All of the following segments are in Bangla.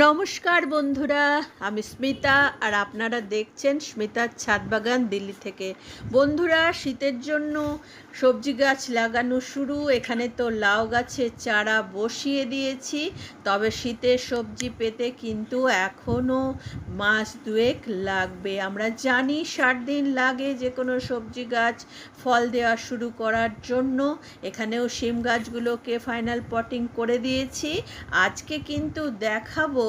নমস্কার বন্ধুরা, আমি স্মিতা আর আপনারা দেখছেন স্মিতার ছাদ বাগান দিল্লি থেকে। বন্ধুরা, শীতের জন্য সবজি গাছ লাগানো শুরু। এখানে তো লাউ গাছের চারা বসিয়ে দিয়েছি, তবে শীতের সবজি পেতে কিন্তু এখনও মাস দুয়েক লাগবে। আমরা জানি ষাট দিন লাগে যে কোনো সবজি গাছ ফল দেওয়া শুরু করার জন্য। এখানেও শিম গাছগুলোকে ফাইনাল পটিং করে দিয়েছি। আজকে কিন্তু দেখাবো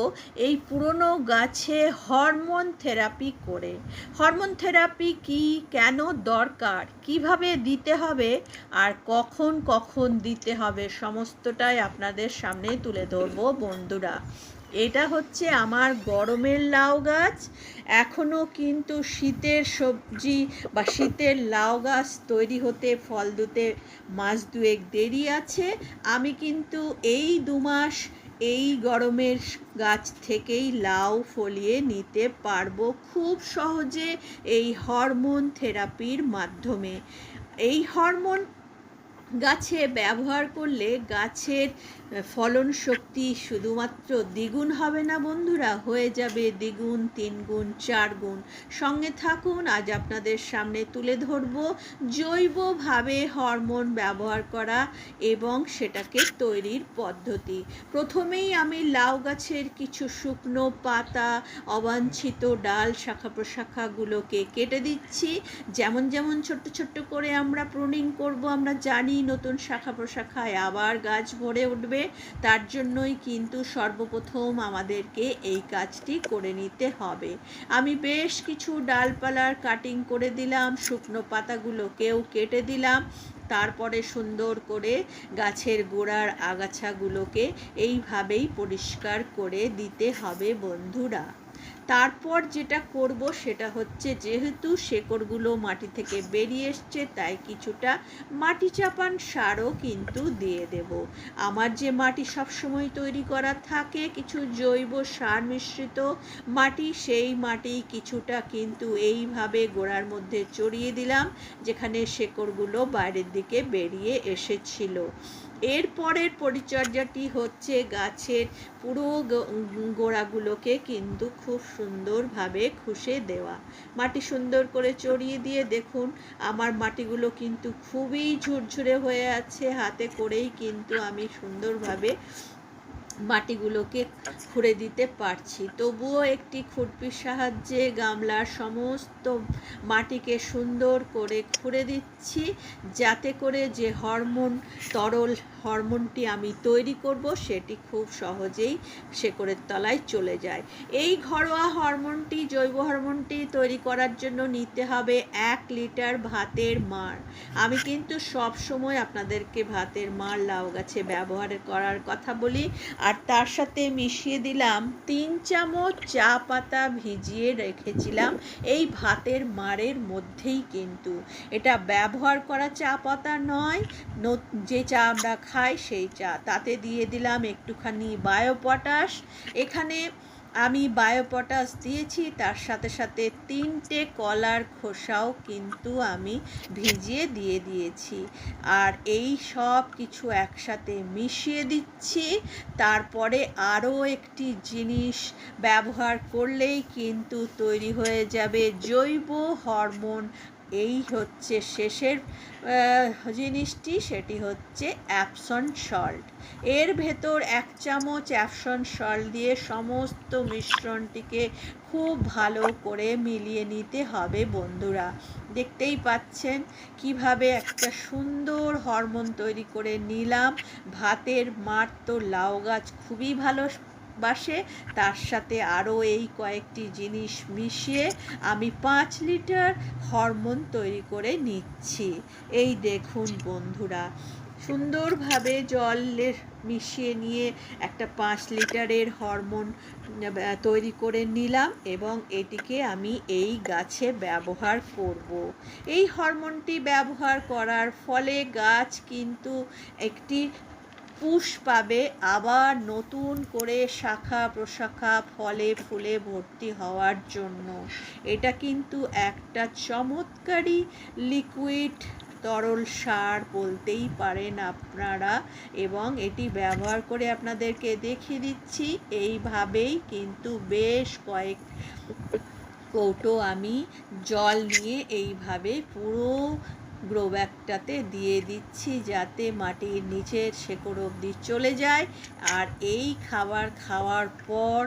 এই পুরনো গাছে হরমোন থেরাপি করে। হরমোন থেরাপি কি, কেন দরকার, কীভাবে দিতে হবে, আর কখন কখন দিতে হবে, সমস্তটাই আপনাদের সামনে তুলে ধরবো বন্ধুরা। এটা হচ্ছে আমার গরমের লাউ গাছ। এখনও কিন্তু শীতের সবজি বা শীতের লাউ গাছ তৈরি হতে, ফল দুতে মাস দুয়েক দেরি আছে। আমি কিন্তু এই দু মাস এই গরমের গাছ থেকেই লাউ ফলিয়ে নিতে পারব খুব সহজে এই হরমোন থেরাপির মাধ্যমে। এই হরমোন গাছে ব্যবহার করলে গাছের ফলন শক্তি শুধুমাত্র দ্বিগুণ হবে না বন্ধুরা? হয়ে যাবে দ্বিগুণ, তিনগুণ চার গুণ সঙ্গে থাকুন, আজ আপনাদের সামনে তুলে ধরব জৈবভাবে হরমোন ব্যবহার করা এবং সেটাকে তৈরির পদ্ধতি। প্রথমেই আমি লাউ গাছের কিছু শুকনো পাতা, অবাঞ্ছিত ডাল শাখা প্রশাখাগুলোকে কেটে দিচ্ছি। যেমন যেমন ছোট্ট ছোট্ট করে আমরা প্রুনিং করব, আমরা জানি নতুন শাখা প্রশাখায় আবার গাছ ভরে উঠবে। তার জন্যই কিন্তু সর্বপ্রথম আমাদেরকে এই কাজটি করে নিতে হবে। আমি বেশ কিছু ডালপালার কাটিং করে দিলাম, শুকনো পাতাগুলোকেও কেটে দিলাম। তারপরে সুন্দর করে গাছের গোড়ার আগাছাগুলোকে এইভাবেই পরিষ্কার করে দিতে হবে বন্ধুরা। তারপর যেটা করব সেটা হচ্ছে যেহেতু শেকড়গুলো মাটি থেকে বেরিয়ে এসছে, তাই কিছুটা মাটি চাপান সারও কিন্তু দিয়ে দেব। আমার যে মাটি সবসময় তৈরি করা থাকে, কিছু জৈব সার মিশ্রিত মাটি, সেই মাটি কিছুটা কিন্তু এইভাবে গোড়ার মধ্যে চড়িয়ে দিলাম, যেখানে শেকড়গুলো বাইরের দিকে বেরিয়ে এসেছিল। এরপরের পরিচর্যাটি হচ্ছে গাছের পুরো গোড়াগুলোকে কিন্তু খুব সুন্দরভাবে খুশে দেওয়া। মাটি সুন্দর করে চড়িয়ে দিয়ে দেখুন, আমার মাটিগুলো কিন্তু খুবই ঝুরঝুরে হয়ে আছে, হাতে করেই কিন্তু আমি সুন্দরভাবে মাটিগুলোকে খুঁড়ে দিতে পারছি। তবুও একটি খুরপির সাহায্যে গামলার সমস্ত মাটিকে সুন্দর করে খুঁড়ে দিচ্ছি, যাতে করে যে হরমোন তরল হরমোনটি আমি তৈরি করব, সেটি খুব সহজেই শেকড়ের তলায় চলে যায়। এই ঘরোয়া হরমোনটি, জৈব হরমোনটি তৈরি করার জন্য নিতে হবে এক লিটার ভাতের মার আমি কিন্তু সব সময় আপনাদেরকে ভাতের মার লাউ গাছে ব্যবহার করার কথা বলি, আর তার সাথে মিশিয়ে দিলাম তিন চামচ চা পাতা ভিজিয়ে রেখেছিলাম এই ভাতের মারের মধ্যেই কিন্তু। এটা ব্যবহার করা চা পাতা নয় যে চা আমরা খাই সেই চা। তাতে দিয়ে দিলাম একটুখানি বায়ো পটাশ এখানে আমি বায়োপটাস দিয়েছি, তার সাথে সাথে তিনটে কলার খোসাও কিন্তু আমি ভিজিয়ে দিয়ে দিয়েছি। আর এই সব কিছু একসাথে মিশিয়ে দিচ্ছি। তারপরে আরও একটি জিনিস ব্যবহার করলেই কিন্তু তৈরি হয়ে যাবে জৈব হরমোন এই হচ্ছে শেষের জিনিসটি, সেটি হচ্ছে অ্যাপসন সল্ট। এর ভেতর এক চামচ অ্যাপসন সল্ট দিয়ে সমস্ত মিশ্রণটিকে খুব ভালো করে মিলিয়ে নিতে হবে বন্ধুরা। দেখতেই পাচ্ছেন কীভাবে একটা সুন্দর হরমোন তৈরি করে নিলাম। ভাতের মার তো লাউ গাছ খুবই ভালো বাসে তার সাথে আরও এই কয়েকটি জিনিস মিশিয়ে আমি পাঁচ লিটার হরমোন তৈরি করে নিচ্ছি এই দেখুন বন্ধুরা, সুন্দরভাবে জলের মিশিয়ে নিয়ে একটা পাঁচ লিটারের হরমোন তৈরি করে নিলাম এবং এটিকে আমি এই গাছে ব্যবহার করব। এই হরমোনটি ব্যবহার করার ফলে গাছ কিন্তু একটি পুষ পাবে, আবার নতুন করে শাখা প্রশাখা ফলে ফুলে ভর্তি হওয়ার জন্য। এটা কিন্তু একটা চমৎকারী লিকুইড তরল সার বলতেই পারেন আপনারা এবং এটি ব্যবহার করে আপনাদেরকে দেখিয়ে দিচ্ছি। এইভাবেই কিন্তু বেশ কয়েক কৌটো আমি জল নিয়ে এইভাবে পুরো গ্রো ব্যাগটাতে দিয়ে দিচ্ছি যাতে মাটির নিচের শেকড় অবধি চলে যায়। আর এই খাবার খাওয়ার পর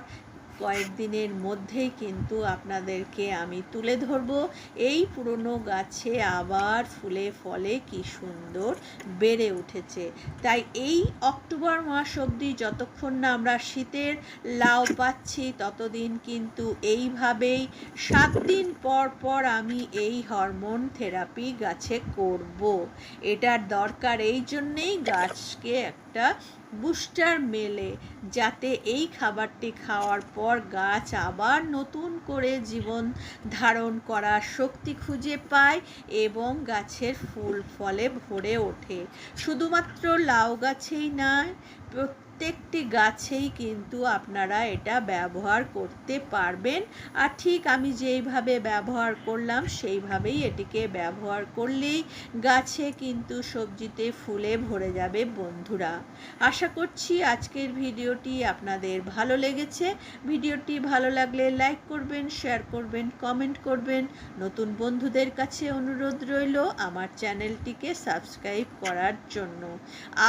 কয়েকদিনের মধ্যেই কিন্তু আপনাদেরকে আমি তুলে ধরব। এই পুরনো গাছে আবার ফুলে ফলে কি সুন্দর বেড়ে উঠেছে। তাই এই অক্টোবর মাস অবধি যতক্ষণ না আমরা শীতের লাউ পাচ্ছি, ততদিন কিন্তু এইভাবেই সাত দিন পর পর আমি এই হরমোন থেরাপি গাছে করব। এটার দরকার, এই জন্যেই গাছকে একটা বুস্টার মেলে, যাতে এই খাবারটি খাওয়ার পর গাছ আবার নতুন করে জীবন ধারণ করার শক্তি খুঁজে পায় এবং গাছের ফুল ফলে ভরে ওঠে। শুধুমাত্র লাউ গাছেই নয় প্রত্যেকটি গাছেই কিন্তু আপনারা এটা ব্যবহার করতে পারবেন। আর ঠিক আমি যেইভাবে ব্যবহার করলাম, সেইভাবেই এটিকে ব্যবহার করলেই গাছে কিন্তু সবজিতে ফুলে ভরে যাবে বন্ধুরা। আশা করছি আজকের ভিডিওটি আপনাদের ভালো লেগেছে। ভিডিওটি ভালো লাগলে লাইক করবেন, শেয়ার করবেন, কমেন্ট করবেন। নতুন বন্ধুদের কাছে অনুরোধ রইল আমার চ্যানেলটিকে সাবস্ক্রাইব করার জন্য।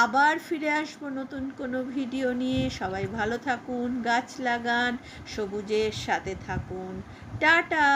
আবার ফিরে আসব নতুন কোনো ভিডিও নিয়ে সবাই ভালো থাকুন গাছ লাগান সবুজের সাথে থাকুন। টাটা!